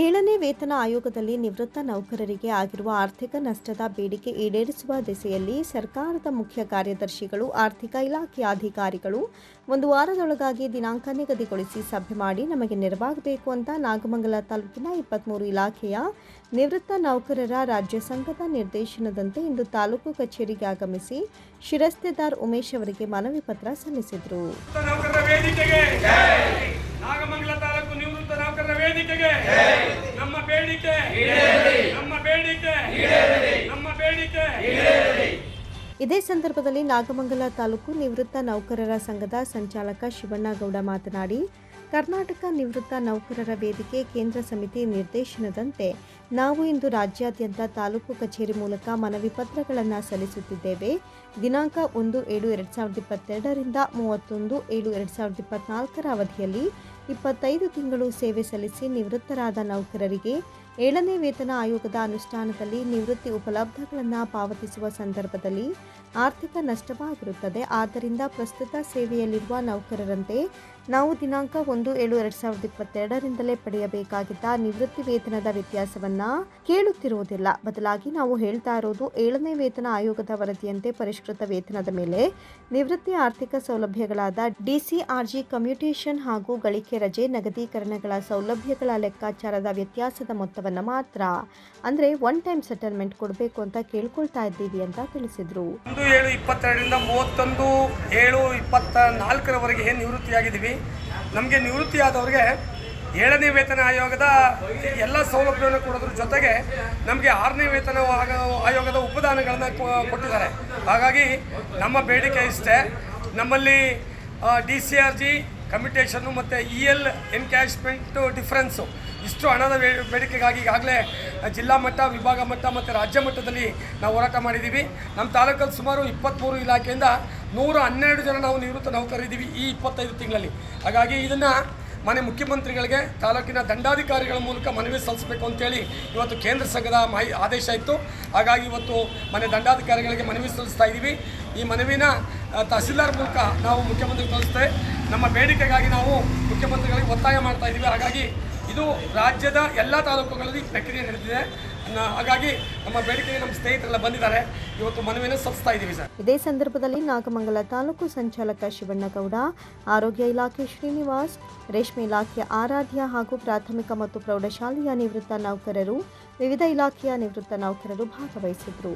ಏಳನೇ ವೇತನ ಆಯೋಗದಲ್ಲಿ ನಿವೃತ್ತ ನೌಕರರಿಗೆ ಆಗಿರುವ ಆರ್ಥಿಕ ನಷ್ಟದ ಬೇಡಿಕೆ ಈಡೇರಿಸುವ ದಿಸೆಯಲ್ಲಿ ಸರ್ಕಾರದ ಮುಖ್ಯ ಕಾರ್ಯದರ್ಶಿಗಳು, ಆರ್ಥಿಕ ಇಲಾಖೆಯ ಅಧಿಕಾರಿಗಳು ಒಂದು ವಾರದೊಳಗಾಗಿ ದಿನಾಂಕ ನಿಗದಿಗೊಳಿಸಿ ಸಭೆ ಮಾಡಿ ನಮಗೆ ನೆರವಾಗಬೇಕು ಅಂತ ನಾಗಮಂಗಲ ತಾಲೂಕಿನ ಇಪ್ಪತ್ತ್ಮೂರು ಇಲಾಖೆಯ ನಿವೃತ್ತ ನೌಕರರ ರಾಜ್ಯ ಸಂಘದ ನಿರ್ದೇಶನದಂತೆ ಇಂದು ತಾಲೂಕು ಕಚೇರಿಗೆ ಆಗಮಿಸಿ ಶಿರಸ್ತೆದಾರ್ ಉಮೇಶ್ ಅವರಿಗೆ ಮನವಿ ಪತ್ರ ಸಲ್ಲಿಸಿದರು. ನೌಕರರ ವೇದಿಕೆಗೆ. ನಮ್ಮ ಬೇಡಿಕೆ. ನಮ್ಮ ಬೇಡಿಕೆ. ನಮ್ಮ ಬೇಡಿಕೆ. ಇದೇ ಸಂದರ್ಭದಲ್ಲಿ ನಾಗಮಂಗಲ ತಾಲೂಕು ನಿವೃತ್ತ ನೌಕರರ ಸಂಘದ ಸಂಚಾಲಕ ಶಿವಣ್ಣಗೌಡ ಮಾತನಾಡಿ, ಕರ್ನಾಟಕ ನಿವೃತ್ತ ನೌಕರರ ವೇದಿಕೆ ಕೇಂದ್ರ ಸಮಿತಿ ನಿರ್ದೇಶನದಂತೆ ನಾವು ಇಂದು ರಾಜ್ಯಾದ್ಯಂತ ತಾಲೂಕು ಕಚೇರಿ ಮೂಲಕ ಮನವಿ ಪತ್ರಗಳನ್ನು ಸಲ್ಲಿಸುತ್ತಿದ್ದೇವೆ. ದಿನಾಂಕ ಒಂದು ಏಳು ಎರಡು ಸಾವಿರದ ಇಪ್ಪತ್ತೆರಡರಿಂದ ಮೂವತ್ತೊಂದು ಏಳು ಎರಡು ಸಾವಿರದ ಇಪ್ಪತ್ನಾಲ್ಕರ ಅವಧಿಯಲ್ಲಿ ಇಪ್ಪತ್ತೈದು ತಿಂಗಳು ಸೇವೆ ಸಲ್ಲಿಸಿ ನಿವೃತ್ತರಾದ ನೌಕರರಿಗೆ ಏಳನೇ ವೇತನ ಆಯೋಗದ ಅನುಷ್ಠಾನದಲ್ಲಿ ನಿವೃತ್ತಿ ಉಪಲಬ್ಧಗಳನ್ನು ಪಾವತಿಸುವ ಸಂದರ್ಭದಲ್ಲಿ ಆರ್ಥಿಕ ನಷ್ಟವಾಗಿರುತ್ತದೆ. ಆದ್ದರಿಂದ ಪ್ರಸ್ತುತ ಸೇವೆಯಲ್ಲಿರುವ ನೌಕರರಂತೆ ನಾವು ದಿನಾಂಕ ಒಂದು ಏಳು ಎರಡು ಸಾವಿರದ ಇಪ್ಪತ್ತೆರಡರಿಂದಲೇ ಪಡೆಯಬೇಕಾಗಿದ್ದ ನಿವೃತ್ತಿ ವೇತನದ ವ್ಯತ್ಯಾಸವನ್ನು ಕೇಳುತ್ತಿರುವುದಿಲ್ಲ. ಬದಲಾಗಿ ನಾವು ಹೇಳ್ತಾ ಇರೋದು ಏಳನೇ ವೇತನ ಆಯೋಗದ ವರದಿಯಂತೆ ಪರಿಷ್ಕೃತ ವೇತನದ ಮೇಲೆ ನಿವೃತ್ತಿ ಆರ್ಥಿಕ ಸೌಲಭ್ಯಗಳಾದ ಡಿಸಿಆರ್ಜಿ ಕಮ್ಯುಟೇಷನ್ ಹಾಗೂ ಗಳಿಕೆ ರಜೆ, ನಗದೀಕರಣಗಳ ಸೌಲಭ್ಯಗಳ ಲೆಕ್ಕಾಚಾರದ ವ್ಯತ್ಯಾಸದ ಮೊತ್ತವನ್ನು ಮಾತ್ರ, ಅಂದರೆ ಒನ್ ಟೈಮ್ ಸೆಟಲ್ಮೆಂಟ್ ಕೊಡಬೇಕು ಅಂತ ಕೇಳ್ಕೊಳ್ತಾ ಇದ್ದೀವಿ ಅಂತ ತಿಳಿಸಿದರು. ಒಂದು ಏಳು ಇಪ್ಪತ್ತೆರಡರಿಂದ ಮೂವತ್ತೊಂದು, ಏಳು ಇಪ್ಪತ್ತ ನಾಲ್ಕರವರೆಗೆ ನಿವೃತ್ತಿಯಾಗಿದ್ದೀವಿ. ನಮಗೆ ನಿವೃತ್ತಿಯಾದವ್ರಿಗೆ ಏಳನೇ ವೇತನ ಆಯೋಗದ ಎಲ್ಲ ಸೌಲಭ್ಯವನ್ನು ಕೊಡೋದ್ರ ಜೊತೆಗೆ ನಮಗೆ ಆರನೇ ವೇತನ ಆಯೋಗದ ಉಪದಾನಗಳನ್ನ ಕೊಟ್ಟಿದ್ದಾರೆ. ಹಾಗಾಗಿ ನಮ್ಮ ಬೇಡಿಕೆ ಇಷ್ಟೇ. ನಮ್ಮಲ್ಲಿ ಡಿ ಸಿ ಆರ್ ಜಿ ಕಮಿಟೇಷನ್ನು ಮತ್ತು ಇ ಎಲ್ ಎನ್ಕ್ಯಾಶ್ಮೆಂಟು ಡಿಫ್ರೆನ್ಸು ಇಷ್ಟು ಹಣದ ಬೇಡಿಕೆಗಾಗಿ ಈಗಾಗಲೇ ಜಿಲ್ಲಾ ಮಟ್ಟ, ವಿಭಾಗ ಮಟ್ಟ ಮತ್ತು ರಾಜ್ಯ ಮಟ್ಟದಲ್ಲಿ ನಾವು ಹೋರಾಟ ಮಾಡಿದ್ದೀವಿ. ನಮ್ಮ ತಾಲೂಕಲ್ಲಿ ಸುಮಾರು ಇಪ್ಪತ್ತ್ಮೂರು ಇಲಾಖೆಯಿಂದ ನೂರ ಹನ್ನೆರಡು ಜನ ನಾವು ನಿವೃತ್ತ ನೌಕರಿದ್ದೀವಿ ಈ ಇಪ್ಪತ್ತೈದು ತಿಂಗಳಲ್ಲಿ. ಹಾಗಾಗಿ ಇದನ್ನು ಮನೆ ಮುಖ್ಯಮಂತ್ರಿಗಳಿಗೆ, ತಾಲೂಕಿನ ದಂಡಾಧಿಕಾರಿಗಳ ಮೂಲಕ ಮನವಿ ಸಲ್ಲಿಸಬೇಕು ಅಂತೇಳಿ ಇವತ್ತು ಕೇಂದ್ರ ಸಂಘದ ಮಾಹಿ, ಆದೇಶ ಇತ್ತು. ಹಾಗಾಗಿ ಇವತ್ತು ಮನೆ ದಂಡಾಧಿಕಾರಿಗಳಿಗೆ ಮನವಿ ಸಲ್ಲಿಸ್ತಾ ಇದ್ದೀವಿ ಈ ಮನವಿನ ತಹಸೀಲ್ದಾರ್ ಮೂಲಕ ನಾವು ಮುಖ್ಯಮಂತ್ರಿ ತೋರಿಸ್ತೇವೆ. ನಮ್ಮ ಬೇಡಿಕೆಗಾಗಿ ನಾವು ಮುಖ್ಯಮಂತ್ರಿಗಳಿಗೆ ಒತ್ತಾಯ ಮಾಡ್ತಾ ಇದ್ದೀವಿ. ಹಾಗಾಗಿ ಇದು ರಾಜ್ಯದ ಎಲ್ಲ ತಾಲೂಕುಗಳಲ್ಲಿ ಪ್ರಕ್ರಿಯೆ ನಡೆದಿದೆ. ಹಾಗಾಗಿ ನಮ್ಮ ಬೇಡಿಕೆಗೆ ನಮ್ಮ ಸ್ನೇಹಿತರೆಲ್ಲ ಬಂದಿದ್ದಾರೆ. ಇವತ್ತು ಮನವಿಯನ್ನು ಸಲ್ಲಿಸ್ತಾ ಇದ್ದೀವಿ ಸರ್. ಇದೇ ಸಂದರ್ಭದಲ್ಲಿ ನಾಗಮಂಗಲ ತಾಲೂಕು ಸಂಚಾಲಕ ಶಿವಣ್ಣಗೌಡ, ಆರೋಗ್ಯ ಇಲಾಖೆ ಶ್ರೀನಿವಾಸ್, ರೇಷ್ಮೆ ಇಲಾಖೆಯ ಆರಾಧ್ಯ ಹಾಗೂ ಪ್ರಾಥಮಿಕ ಮತ್ತು ಪ್ರೌಢಶಾಲೆಯ ನಿವೃತ್ತ ನೌಕರರು, ವಿವಿಧ ಇಲಾಖೆಯ ನಿವೃತ್ತ ನೌಕರರು ಭಾಗವಹಿಸಿದರು.